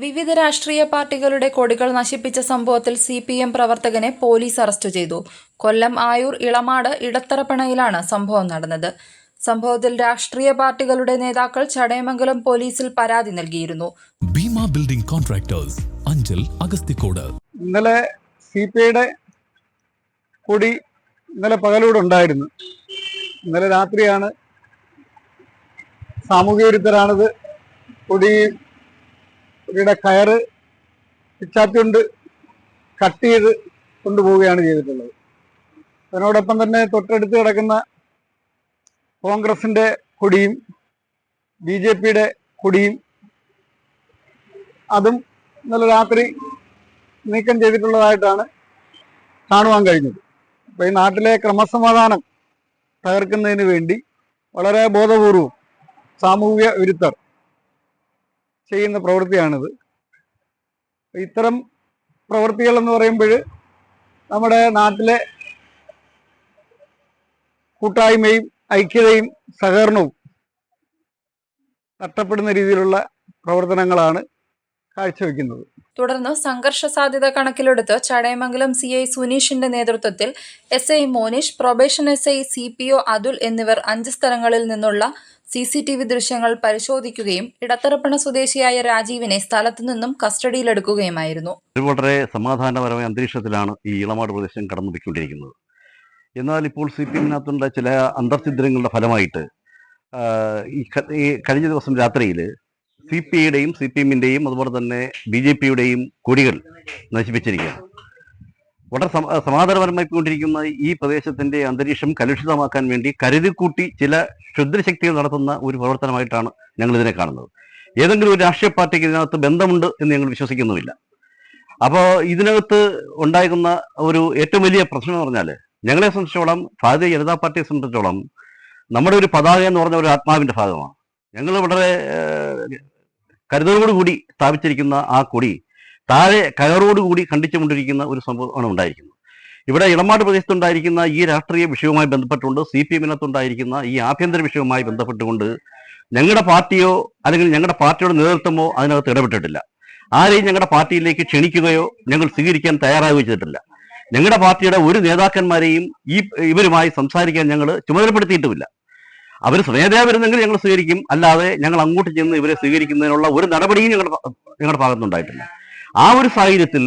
വിവിധ രാഷ്ട്രീയ പാർട്ടികളുടെ കൊടികൾ നശിപ്പിച്ച സംഭവത്തിൽ സി പി എം പ്രവർത്തകനെ പോലീസ് അറസ്റ്റ് ചെയ്തു. കൊല്ലം ആയൂർ ഇളമാട് ഇടത്തറപ്പണയിലാണ് സംഭവം നടന്നത്. സംഭവത്തിൽ രാഷ്ട്രീയ പാർട്ടികളുടെ നേതാക്കൾ ചടയമംഗലം പോലീസിൽ പരാതി നൽകിയിരുന്നു. Bhima building contractors Anchal Agasthikode. ഇന്നലെ സി പി ഐയുടെ കൊടി ഇന്നലെ പകലൂടെ ഉണ്ടായിരുന്നു. ഇന്നലെ രാത്രിയാണ് സാമൂഹ്യ വിരുദ്ധരാണിത് കൊടി കൊടിയുടെ കയറ് പിച്ചാത്തിയുണ്ട് കട്ട് ചെയ്ത് കൊണ്ടുപോവുകയാണ് ചെയ്തിട്ടുള്ളത്. അതിനോടൊപ്പം തന്നെ തൊട്ടടുത്ത് കിടക്കുന്ന കോൺഗ്രസിന്റെ കൊടിയും ബി ജെ പിയുടെ കൊടിയും അതും ഇന്നലെ രാത്രി നീക്കം ചെയ്തിട്ടുള്ളതായിട്ടാണ് കാണുവാൻ കഴിഞ്ഞത്. അപ്പൊ ഈ നാട്ടിലെ ക്രമസമാധാനം തകർക്കുന്നതിന് വേണ്ടി വളരെ ബോധപൂർവം സാമൂഹ്യ വിരുദ്ധർ ചെയ്യുന്ന പ്രവൃത്തിയാണിത്. ഇത്തരം പ്രവൃത്തികൾ എന്ന് പറയുമ്പോൾ നമ്മുടെ നാട്ടിലെ കൂട്ടായ്മയും ഐക്യതയും സഹകരണവും നഷ്ടപ്പെടുന്ന രീതിയിലുള്ള പ്രവർത്തനങ്ങളാണ് കാഴ്ചവെക്കുന്നത്. തുടർന്ന് സംഘർഷ സാധ്യത കണക്കിലെടുത്ത് ചടയമംഗലം സി ഐ സുനീഷിന്റെ നേതൃത്വത്തിൽ S I Monish probation S I C P O Athul എന്നിവർ അഞ്ച് സ്ഥലങ്ങളിൽ നിന്നുള്ള സി സി ടി വി ദൃശ്യങ്ങൾ പരിശോധിക്കുകയും ഇടത്തറപ്പണ സ്വദേശിയായ രാജീവിനെ സ്ഥലത്തു നിന്നും കസ്റ്റഡിയിലെടുക്കുകയുമായിരുന്നു. വളരെ സമാധാനപരമായ അന്തരീക്ഷത്തിലാണ് ഈ ഇളമാട് പ്രദേശം കടന്നു പോയിക്കൊണ്ടിരിക്കുന്നത് എന്നാൽ ഇപ്പോൾ സി പി എമ്മിനകത്തുള്ള ചില അന്തർഛിദ്രങ്ങളുടെ ഫലമായിട്ട് ഈ കഴിഞ്ഞ ദിവസം രാത്രിയിൽ സി പി ഐയുടെയും സി പി എമ്മിന്റെയും അതുപോലെ തന്നെ ബി ജെ പിയുടെയും കൊടികൾ നശിപ്പിച്ചിരിക്കുകയാണ്. വളരെ സമ- സമാധാനപരമായി പോയിക്കൊണ്ടിരിക്കുന്ന ഈ പ്രദേശത്തിന്റെ അന്തരീക്ഷം കലുഷിതമാക്കാൻ വേണ്ടി കരുതിക്കൂട്ടി ചില ക്ഷുദ്രശക്തികൾ നടത്തുന്ന ഒരു പ്രവർത്തനമായിട്ടാണ് ഞങ്ങൾ ഇതിനെ കാണുന്നത്. ഏതെങ്കിലും ഒരു രാഷ്ട്രീയ പാർട്ടിക്ക് ഇതിനകത്ത് ബന്ധമുണ്ട് എന്ന് ഞങ്ങൾ വിശ്വസിക്കുന്നുമില്ല. അപ്പോൾ ഇതിനകത്ത് ഉണ്ടാകുന്ന ഒരു ഏറ്റവും വലിയ പ്രശ്നം എന്ന് പറഞ്ഞാൽ ഞങ്ങളെ സംബന്ധിച്ചോളം ഭാരതീയ ജനതാ പാർട്ടിയെ സംബന്ധിച്ചോളം നമ്മുടെ ഒരു പതാക എന്ന് പറഞ്ഞ ഒരു ആത്മാവിന്റെ ഭാഗമാണ്. ഞങ്ങൾ വളരെ കരുതലോടുകൂടി സ്ഥാപിച്ചിരിക്കുന്ന ആ കൊടി താഴെ കയറോടുകൂടി ഖണ്ഡിച്ചുകൊണ്ടിരിക്കുന്ന ഒരു സംഭവമാണ് ഉണ്ടായിരിക്കുന്നത്. ഇവിടെ ഇടമാട് പ്രദേശത്തുണ്ടായിരിക്കുന്ന ഈ രാഷ്ട്രീയ വിഷയവുമായി ബന്ധപ്പെട്ടുകൊണ്ട് സി പി എമ്മിനകത്തുണ്ടായിരിക്കുന്ന ഈ ആഭ്യന്തര വിഷയവുമായി ബന്ധപ്പെട്ടുകൊണ്ട് ഞങ്ങളുടെ പാർട്ടിയോ അല്ലെങ്കിൽ ഞങ്ങളുടെ പാർട്ടിയുടെ നേതൃത്വമോ അതിനകത്ത് ഇടപെട്ടിട്ടില്ല. ആരെയും ഞങ്ങളുടെ പാർട്ടിയിലേക്ക് ക്ഷണിക്കുകയോ ഞങ്ങൾ സ്വീകരിക്കാൻ തയ്യാറാവുകയോ ചെയ്തിട്ടില്ല. ഞങ്ങളുടെ പാർട്ടിയുടെ ഒരു നേതാക്കന്മാരെയും ഈ ഇവരുമായി സംസാരിക്കാൻ ഞങ്ങൾ ചുമതലപ്പെടുത്തിയിട്ടുമില്ല. അവർ സ്വമേധയാ വരുന്നെങ്കിൽ ഞങ്ങൾ സ്വീകരിക്കും. അല്ലാതെ ഞങ്ങൾ അങ്ങോട്ട് ചെന്ന് ഇവരെ സ്വീകരിക്കുന്നതിനുള്ള ഒരു നടപടിയും ഞങ്ങളുടെ ഞങ്ങളുടെ ഭാഗത്തുനിന്നുണ്ടായിട്ടില്ല ആ ഒരു സാഹചര്യത്തിൽ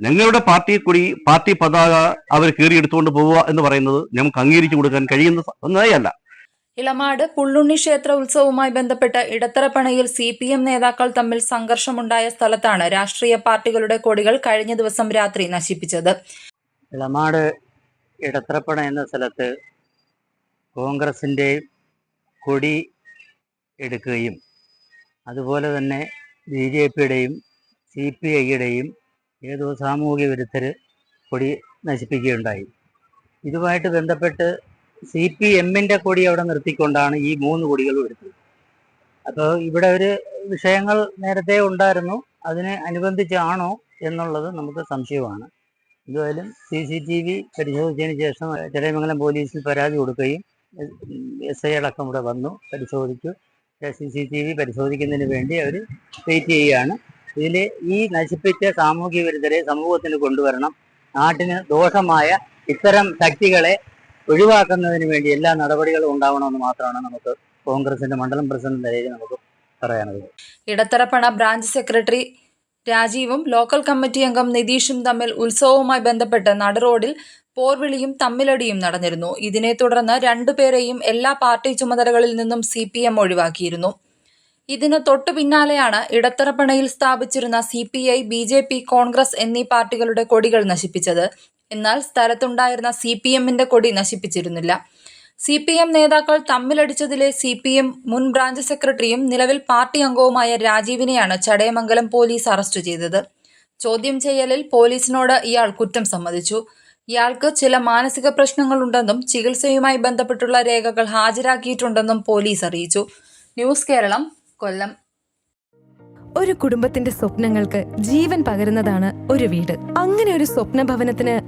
ഞങ്ങളുടെ പാർട്ടി കൂടി പാർട്ടി പതാക അവർ കീറിയെടുത്തുകൊണ്ട് പോവുക എന്ന് പറയുന്നത് ഞങ്ങൾക്ക് അംഗീകരിച്ചു കൊടുക്കാൻ കഴിയുന്ന ഒന്നേയല്ല ഇളമാട് പുള്ളുണ്ണി ക്ഷേത്ര ഉത്സവവുമായി ബന്ധപ്പെട്ട് ഇടത്തറപ്പണയിൽ സി പി എം നേതാക്കൾ തമ്മിൽ സംഘർഷമുണ്ടായ സ്ഥലത്താണ് രാഷ്ട്രീയ പാർട്ടികളുടെ കൊടികൾ കഴിഞ്ഞ ദിവസം രാത്രി നശിപ്പിച്ചത്. ഇളമാട് ഇടത്തറപ്പണ എന്ന സ്ഥലത്ത് കോൺഗ്രസിന്റെ കൊടി എടുക്കുകയും അതുപോലെ തന്നെ ബി ജെ പിയുടെയും സി പി ഐയുടെയും ഏതോ സാമൂഹിക വിരുദ്ധർ കൊടി നശിപ്പിക്കുകയുണ്ടായി. ഇതുമായിട്ട് ബന്ധപ്പെട്ട് സി പി എമ്മിന്റെ കൊടി അവിടെ നിർത്തിക്കൊണ്ടാണ് ഈ മൂന്ന് കൊടികളും എടുത്തത്. അപ്പോൾ ഇവിടെ ഒരു വിഷയങ്ങൾ നേരത്തെ ഉണ്ടായിരുന്നു അതിനെ അനുബന്ധിച്ചാണോ എന്നുള്ളത് നമുക്ക് സംശയമാണ്. എന്തായാലും സി സി ടി വി പരിശോധിച്ചതിന് ശേഷം ചടയമംഗലം പോലീസിൽ പരാതി കൊടുക്കുകയും എസ് ഐ അടക്കം ഇവിടെ വന്നു പരിശോധിച്ചു. സി സി ടി വി പരിശോധിക്കുന്നതിന് വേണ്ടി അവർ വെയിറ്റ് ചെയ്യുകയാണ്. ഇതിൽ ഈ നശിപ്പിച്ച സാമൂഹ്യ വിരുദ്ധരെ സമൂഹത്തിന് കൊണ്ടുവരണം. നാട്ടിന് ദോഷമായ ഇത്തരം ശക്തികളെ ഒഴിവാക്കുന്നതിന് വേണ്ടി എല്ലാ നടപടികളും ഉണ്ടാവണമെന്ന് മാത്രമാണ് നമുക്ക് കോൺഗ്രസിന്റെ മണ്ഡലം പ്രസിഡന്റ് നിലയിൽ നമുക്ക് പറയാനുള്ളത്. ഇടത്തറപ്പണ ബ്രാഞ്ച് സെക്രട്ടറി രാജീവും ലോക്കൽ കമ്മിറ്റി അംഗം നിതീഷും തമ്മിൽ ഉത്സവവുമായി ബന്ധപ്പെട്ട് നടുറോഡിൽ പോർവിളിയും തമ്മിലടിയും നടന്നിരുന്നു. ഇതിനെ തുടർന്ന് രണ്ടുപേരെയും എല്ലാ പാർട്ടി ചുമതലകളിൽ നിന്നും സി പി എം ഒഴിവാക്കിയിരുന്നു. ഇതിന് തൊട്ടു പിന്നാലെയാണ് ഇടത്തറപ്പണയിൽ സ്ഥാപിച്ചിരുന്ന C P I B J P Congress എന്നീ പാർട്ടികളുടെ കൊടികൾ നശിപ്പിച്ചത്. എന്നാൽ സ്ഥലത്തുണ്ടായിരുന്ന സി പി എമ്മിന്റെ കൊടി നശിപ്പിച്ചിരുന്നില്ല. സി പി എം നേതാക്കൾ തമ്മിലടിച്ചതിലെ സി പി എം മുൻ ബ്രാഞ്ച് സെക്രട്ടറിയും നിലവിൽ പാർട്ടി അംഗവുമായ രാജീവിനെയാണ് ചടയമംഗലം പോലീസ് അറസ്റ്റ് ചെയ്തത്. ചോദ്യം ചെയ്യലിൽ പോലീസിനോട് ഇയാൾ കുറ്റം സമ്മതിച്ചു. ഇയാൾക്ക് ചില മാനസിക പ്രശ്നങ്ങളുണ്ടെന്നും ചികിത്സയുമായി ബന്ധപ്പെട്ടുള്ള രേഖകൾ ഹാജരാക്കിയിട്ടുണ്ടെന്നും പോലീസ് അറിയിച്ചു. ന്യൂസ് കേരളം കൊല്ലം. ഒരു കുടുംബത്തിന്റെ സ്വപ്നങ്ങൾക്ക് ജീവൻ പകരുന്നതാണ് ഒരു വീട്. അങ്ങനെ ഒരു സ്വപ്ന ഭവനത്തിന്